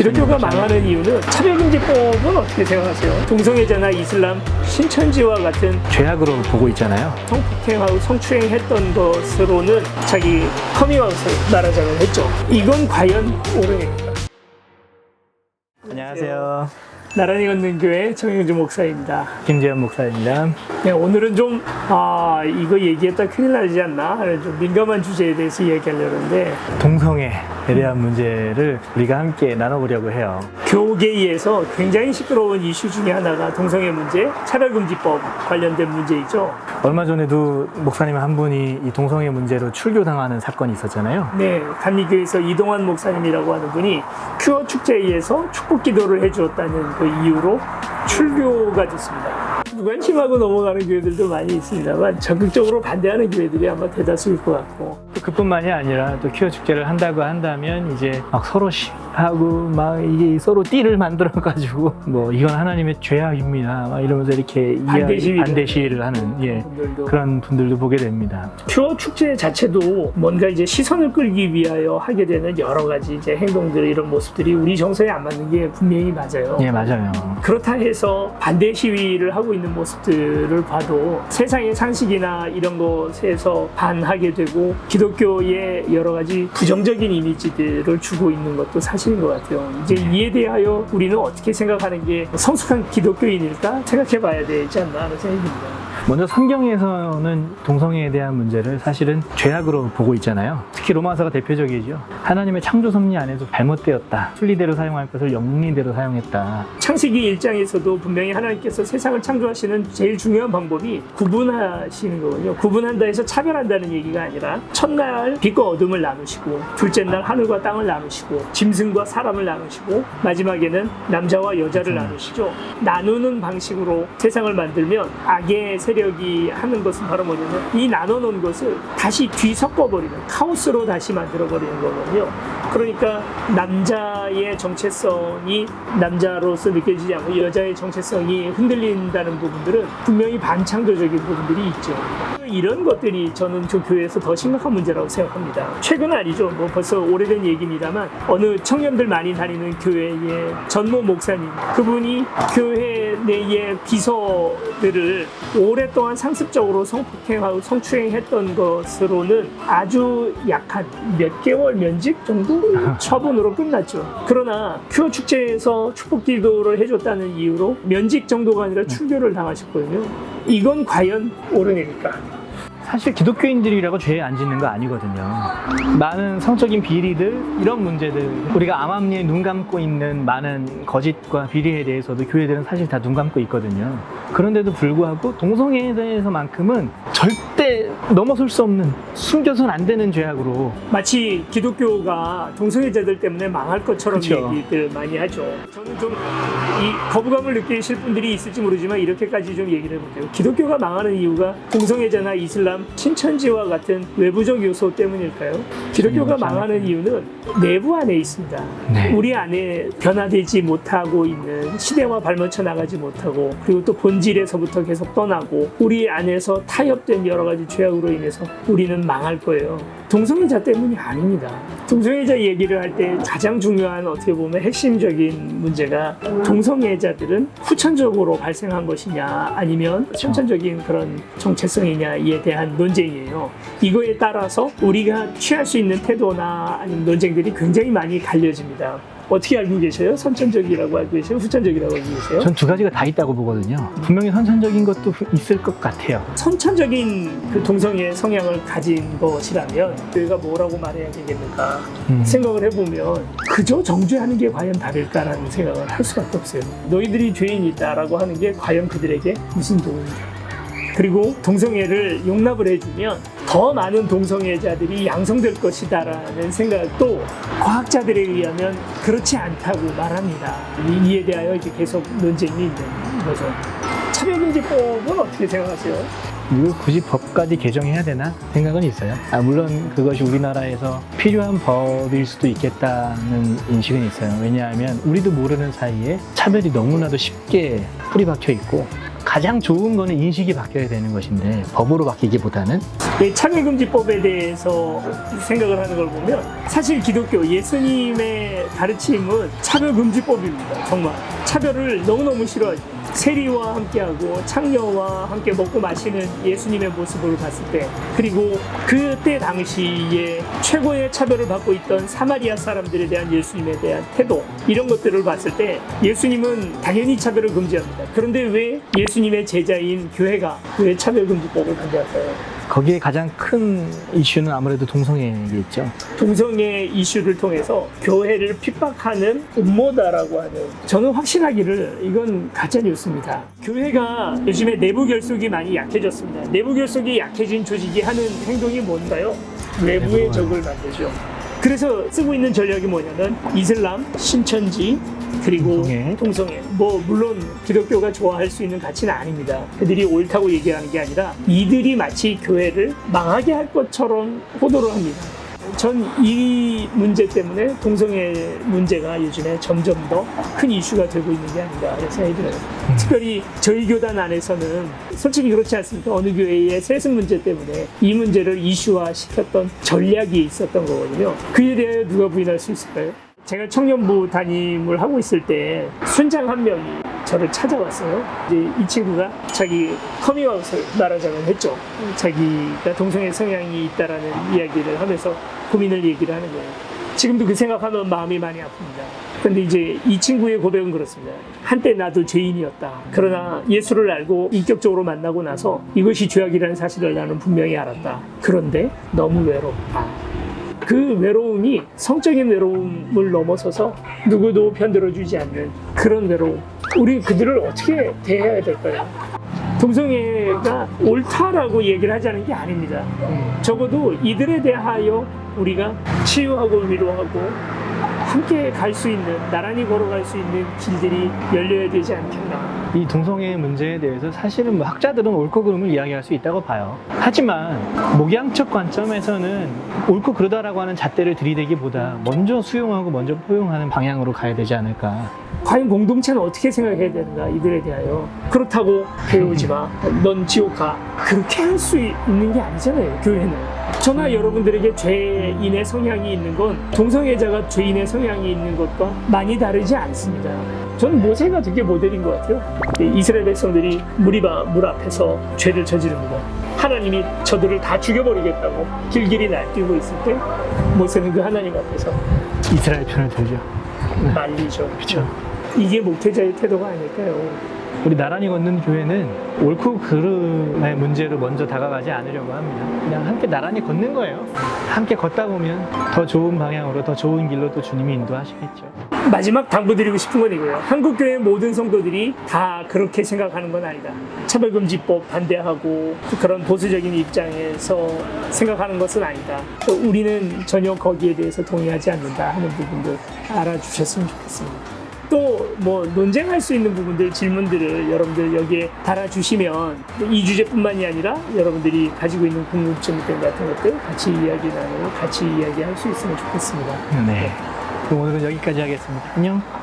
기독교가 망하는 이유는 차별금지법은 어떻게 생각하세요? 동성애자나 이슬람, 신천지와 같은 죄악으로 보고 있잖아요. 성폭행하고 성추행했던 것으로는 자기 커밍아웃을 말하자면 했죠. 이건 과연 옳으니까. 안녕하세요. 나란히 걷는 교회 정영주 목사입니다. 김재현 목사입니다. 네, 오늘은 좀, 아, 이거 얘기했다 큰일 나지 않나? 좀 민감한 주제에 대해서 얘기하려는데, 동성애 에 대한 문제를 우리가 함께 나눠보려고 해요. 교계에서 굉장히 시끄러운 이슈 중에 하나가 동성애 문제, 차별금지법 관련된 문제이죠. 얼마 전에도 목사님 한 분이 이 동성애 문제로 출교당하는 사건이 있었잖아요. 네, 감리교에서 이동환 목사님이라고 하는 분이 큐어 축제에서 축복 기도를 해주었다는 그 이유로 출교가 됐습니다. 무관심하고 넘어가는 교회들도 많이 있습니다만 적극적으로 반대하는 교회들이 아마 대다수일 것 같고 또 그뿐만이 아니라 또 퀴어 축제를 한다고 한다면 이제 막 서로 시하고 막 이게 서로 띠를 만들어 가지고 뭐 이건 하나님의 죄악입니다. 막 이러면서 이렇게 반대 이야기- 시위를 반대 시위를 하는 예 분들도 그런 분들도 보게 됩니다. 큐어 축제 자체도 뭔가 이제 시선을 끌기 위하여 하게 되는 여러 가지 이제 행동들 이런 모습들이 우리 정서에 안 맞는 게 분명히 맞아요. 예 맞아요. 그렇다 해서 반대 시위를 하고 있는 모습들을 봐도 세상의 상식이나 이런 것에서 반하게 되고 기독교의 여러 가지 부정적인 이미지들을 주고 있는 것도 사실인 것 같아요. 이제 이에 대하여 우리는 어떻게 생각하는 게 성숙한 기독교인일까 생각해 봐야 되지 않나 하는 생각이 듭니다. 먼저 성경에서는 동성애에 대한 문제를 사실은 죄악으로 보고 있잖아요. 특히 로마서가 대표적이죠. 하나님의 창조 섭리 안에서 잘못되었다. 순리대로 사용할 것을 영리대로 사용했다. 창세기 1장에서도 분명히 하나님께서 세상을 창조하시는 제일 중요한 방법이 구분하시는 거거든요. 구분한다 해서 차별한다는 얘기가 아니라 첫날 빛과 어둠을 나누시고 둘째 날 하늘과 땅을 나누시고 짐승과 사람을 나누시고 마지막에는 남자와 여자를 나누시죠. 나누는 방식으로 세상을 만들면 악의 세력 이 하는 것은 바로 뭐냐면 이 나눠놓은 것을 다시 뒤섞어버리는 카오스로 다시 만들어버리는 거거든요. 그러니까 남자의 정체성이 남자로서 느껴지지 않고 여자의 정체성이 흔들린다는 부분들은 분명히 반창조적인 부분들이 있죠. 이런 것들이 저는 그 교회에서 더 심각한 문제라고 생각합니다. 최근 아니죠. 뭐 벌써 오래된 얘기입니다만 어느 청년들 많이 다니는 교회의 전모 목사님 그분이 교회 내의 비서들을 오랫동안 상습적으로 성폭행하고 성추행했던 것으로는 아주 약한 몇 개월 면직 정도 처분으로 끝났죠. 그러나 큐어 축제에서 축복 기도를 해줬다는 이유로 면직 정도가 아니라 출교를 당하셨거든요. 이건 과연 옳으니까. 사실 기독교인들이라고 죄안 짓는 거 아니거든요. 많은 성적인 비리들, 이런 문제들, 우리가 암암리에 눈 감고 있는 많은 거짓과 비리에 대해서도 교회들은 사실 다 눈 감고 있거든요. 그런데도 불구하고 동성애에 대해서만큼은 절대 넘어설 수 없는, 숨겨서는 안 되는 죄악으로 마치 기독교가 동성애자들 때문에 망할 것처럼 그쵸. 얘기들 많이 하죠. 저는 좀 이 거부감을 느끼실 분들이 있을지 모르지만 이렇게까지 좀 얘기를 해볼게요. 기독교가 망하는 이유가 동성애자나 이슬람, 신천지와 같은 외부적 요소 때문일까요? 기독교가 음, 망하는 이유는 내부 안에 있습니다. 네. 우리 안에 변화되지 못하고 있는 시대와 발맞춰 나가지 못하고 그리고 또 본질에서부터 계속 떠나고 우리 안에서 타협된 여러 가지 죄악 으로 인해서 우리는 망할 거예요. 동성애자 때문이 아닙니다. 동성애자 얘기를 할 때 가장 중요한 어떻게 보면 핵심적인 문제가 동성애자들은 후천적으로 발생한 것이냐 아니면 선천적인 그런 정체성이냐에 대한 논쟁이에요. 이거에 따라서 우리가 취할 수 있는 태도나 아니면 논쟁들이 굉장히 많이 갈려집니다. 어떻게 알고 계세요? 선천적이라고 알고 계세요? 후천적이라고 알고 계세요? 전 두 가지가 다 있다고 보거든요. 분명히 선천적인 것도 있을 것 같아요. 선천적인 그 동성애 성향을 가진 것이라면 우리가 뭐라고 말해야 되겠는가 음. 생각을 해보면 그저 정죄하는 게 과연 다를까라는 생각을 할 수밖에 없어요. 너희들이 죄인이다라고 하는 게 과연 그들에게 무슨 도움이냐. 그리고 동성애를 용납을 해주면 더 많은 동성애자들이 양성될 것이다라는 생각도 과학자들에 의하면 그렇지 않다고 말합니다. 이- 이에 대하여 이제 계속 논쟁이 있는 거죠. 차별금지법은 어떻게 생각하세요? 이걸 굳이 법까지 개정해야 되나 생각은 있어요. 아, 물론 그것이 우리나라에서 필요한 법일 수도 있겠다는 인식은 있어요. 왜냐하면 우리도 모르는 사이에 차별이 너무나도 쉽게 뿌리 박혀 있고 가장 좋은 거는 인식이 바뀌어야 되는 것인데 법으로 바뀌기보다는 이 차별금지법에 대해서 생각을 하는 걸 보면 사실 기독교 예수님의 가르침은 차별금지법입니다. 정말 차별을 너무너무 싫어하죠. 세리와 함께하고 창녀와 함께 먹고 마시는 예수님의 모습을 봤을 때 그리고 그때 당시에 최고의 차별을 받고 있던 사마리아 사람들에 대한 예수님에 대한 태도 이런 것들을 봤을 때 예수님은 당연히 차별을 금지합니다. 그런데 왜 예수님의 제자인 교회가 왜 차별 금지법을 반대할까요? 거기에 가장 큰 이슈는 아무래도 동성애겠죠. 동성애 이슈를 통해서 교회를 핍박하는 음모다라고 하는 저는 확신하기를 이건 가짜 뉴스입니다. 교회가 요즘에 내부 결속이 많이 약해졌습니다. 내부 결속이 약해진 조직이 하는 행동이 뭔가요? 외부의 적을 만들죠. 그래서 쓰고 있는 전략이 뭐냐면 이슬람, 신천지, 그리고 동성애. 동성애. 뭐 물론 기독교가 좋아할 수 있는 가치는 아닙니다. 그들이 옳다고 얘기하는 게 아니라 이들이 마치 교회를 망하게 할 것처럼 호도를 합니다. 전 이 문제 때문에 동성애 문제가 요즘에 점점 더 큰 이슈가 되고 있는 게 아닌가 생각이 들어요. 특별히 저희 교단 안에서는 솔직히 그렇지 않습니까? 어느 교회의 세습 문제 때문에 이 문제를 이슈화 시켰던 전략이 있었던 거거든요. 그에 대해 누가 부인할 수 있을까요? 제가 청년부 담임을 하고 있을 때 순장 한 명이 저를 찾아왔어요. 이제 이 친구가 자기 커밍아웃을 말하자면 했죠. 자기가 동성애 성향이 있다라는 이야기를 하면서 고민을 얘기를 하는 거예요. 지금도 그 생각하면 마음이 많이 아픕니다. 근데 이제 이 친구의 고백은 그렇습니다. 한때 나도 죄인이었다. 그러나 예수를 알고 인격적으로 만나고 나서 이것이 죄악이라는 사실을 나는 분명히 알았다. 그런데 너무 외롭다. 그 외로움이 성적인 외로움을 넘어서서 누구도 편들어주지 않는 그런 외로움. 우리 그들을 어떻게 대해야 될까요? 동성애가 옳다라고 얘기를 하자는 게 아닙니다. 적어도 이들에 대하여 우리가 치유하고 위로하고 함께 갈 수 있는 나란히 걸어갈 수 있는 길들이 열려야 되지 않겠나. 이 동성애 문제에 대해서 사실은 뭐 학자들은 옳고 그름을 이야기할 수 있다고 봐요. 하지만 목양적 관점에서는 옳고 그르다라고 하는 잣대를 들이대기보다 먼저 수용하고 먼저 포용하는 방향으로 가야 되지 않을까. 과연 공동체는 어떻게 생각해야 되는가 이들에 대하여 그렇다고 배우지 마. 넌 지옥 가. 그렇게 할 수 있는 게 아니잖아요. 교회는. 저나 여러분들에게 죄인의 성향이 있는 건 동성애자가 죄인의 성향이 있는 것과 많이 다르지 않습니다. 저는 모세가 되게 모델인 것 같아요. 이스라엘 백성들이 무리바 물 앞에서 죄를 저지릅니다. 하나님이 저들을 다 죽여버리겠다고 길길이 날뛰고 있을 때 모세는 그 하나님 앞에서 이스라엘 편을 들죠. 말리죠. 그렇죠. 이게 목회자의 태도가 아닐까요? 우리 나란히 걷는 교회는 옳고 그름의 문제로 먼저 다가가지 않으려고 합니다. 그냥 함께 나란히 걷는 거예요. 함께 걷다 보면 더 좋은 방향으로 더 좋은 길로 또 주님이 인도하시겠죠. 마지막 당부드리고 싶은 건 이거예요. 한국교회 모든 성도들이 다 그렇게 생각하는 건 아니다. 차별금지법 반대하고 그런 보수적인 입장에서 생각하는 것은 아니다. 또 우리는 전혀 거기에 대해서 동의하지 않는다 하는 부분들 알아주셨으면 좋겠습니다. 또 뭐 논쟁할 수 있는 부분들 질문들을 여러분들 여기에 달아주시면 이 주제뿐만이 아니라 여러분들이 가지고 있는 궁금증들 같은 것들 같이 이야기 나누고 같이 이야기할 수 있으면 좋겠습니다. 네. 그럼 오늘은 여기까지 하겠습니다. 안녕.